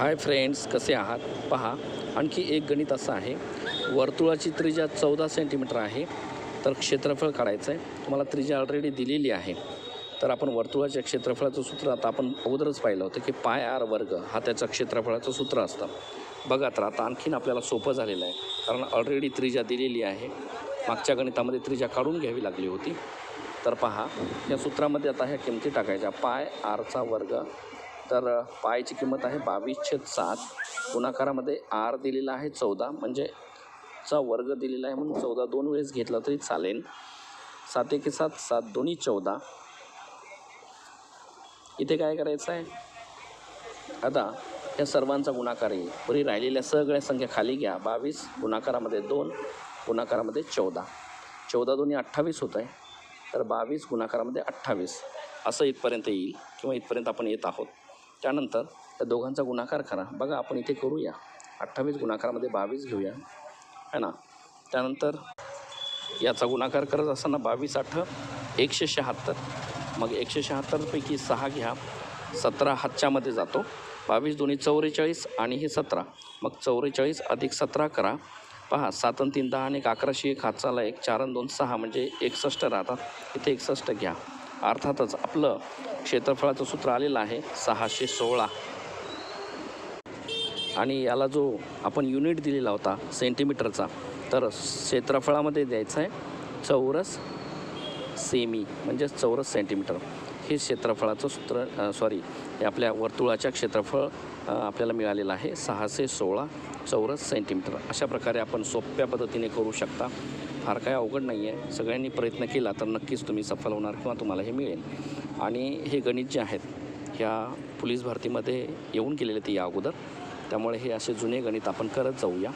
Hi friends कसे आहात? पहा आणखी एक गणित असं आहे. वर्तुळाची त्रिज्या चौदा सेंटीमीटर आहे. तर क्षेत्रफळ काढायचं आहे तुम्हाला त्रिज्या ऑलरेडी दिलेली आहे. तर आपण वर्तुळाच्या क्षेत्रफळाचं सूत्र आता आपण अगोदरच पाहिलं होतं की पाय आर वर्ग हा त्याचं क्षेत्रफळाचं सूत्र असतं. बघा तर आता आणखीन आपल्याला सोपं झालेलं आहे. कारण ऑलरेडी त्रिज्या दिलेली आहे. मागच्या गणितामध्ये त्रिज्या काढून घ्यावी लागली होती. तर पहा या सूत्रामध्ये आता ह्या किमती टाकायच्या. पाय आरचा वर्ग तर पायची किंमत आहे बावीस सात. गुणाकारामध्ये आर दिलेला आहे चौदा म्हणजे चा वर्ग दिलेला आहे म्हणून चौदा दोन वेळेस घेतला तरी चालेल. सात एके सात सात दोन्ही चौदा. इथे काय करायचं आहे? आता या सर्वांचा गुणाकार येईल. बरी राहिलेल्या सगळ्या संख्या खाली घ्या. बावीस गुणाकारामध्ये दोन गुणाकारामध्ये चौदा. चौदा दोन्ही अठ्ठावीस होत आहे. तर बावीस गुणाकारामध्ये अठ्ठावीस. असं इथपर्यंत येईल किंवा इथपर्यंत आपण येत आहोत. त्यानंतर त्या दोघांचा गुणाकार करा. बघा आपण इथे करूया. अठ्ठावीस गुणाकारामध्ये बावीस घेऊया. है ना? त्यानंतर याचा गुणाकार करत असताना बावीस आठ एकशे शहात्तर. मग एकशे शहात्तरपैकी सहा घ्या. सतरा हातच्यामध्ये जातो. बावीस दोन्ही चौवेचाळीस आणि हे सतरा. मग चौवेचाळीस अधिक सतरा करा. पहा सात आणि तीन दहा आणि एक अकराशे एक. हातचाला एक चार आणि दोन सहा. म्हणजे एकसष्ट राहतात. इथे एकसष्ट घ्या. अर्थातच आपलं क्षेत्रफळाचं सूत्र आलेलं आहे सहाशे सोळा. आणि याला जो आपण युनिट दिलेला होता सेंटीमीटरचा तर क्षेत्रफळामध्ये द्यायचं आहे चौरस सेमी म्हणजेच चौरस सेंटीमीटर. हे क्षेत्रफळाचं सूत्र सॉरी हे आपल्या वर्तुळाच्या क्षेत्रफळ आपल्याला मिळालेलं आहे. सहाशे सोळा चौरस सेंटीमीटर अशा प्रकारे आपण सोप्या पद्धतीने करू शकता. फार काय अवघड नाही आहे सगळ्यांनी प्रयत्न केला तर नक्कीच तुम्ही सफल होणार किंवा तुम्हाला हे मिळेल. आणि हे गणित जे आहेत ह्या पोलीस भरतीमध्ये येऊन गेलेले ते या अगोदर. त्यामुळे हे असे जुने गणित आपण करत जाऊया.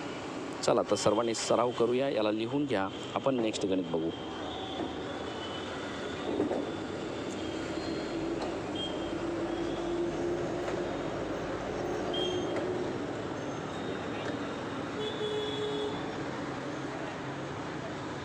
चला तर सर्वांनी सराव करूया. याला लिहून घ्या. आपण नेक्स्ट गणित बघू.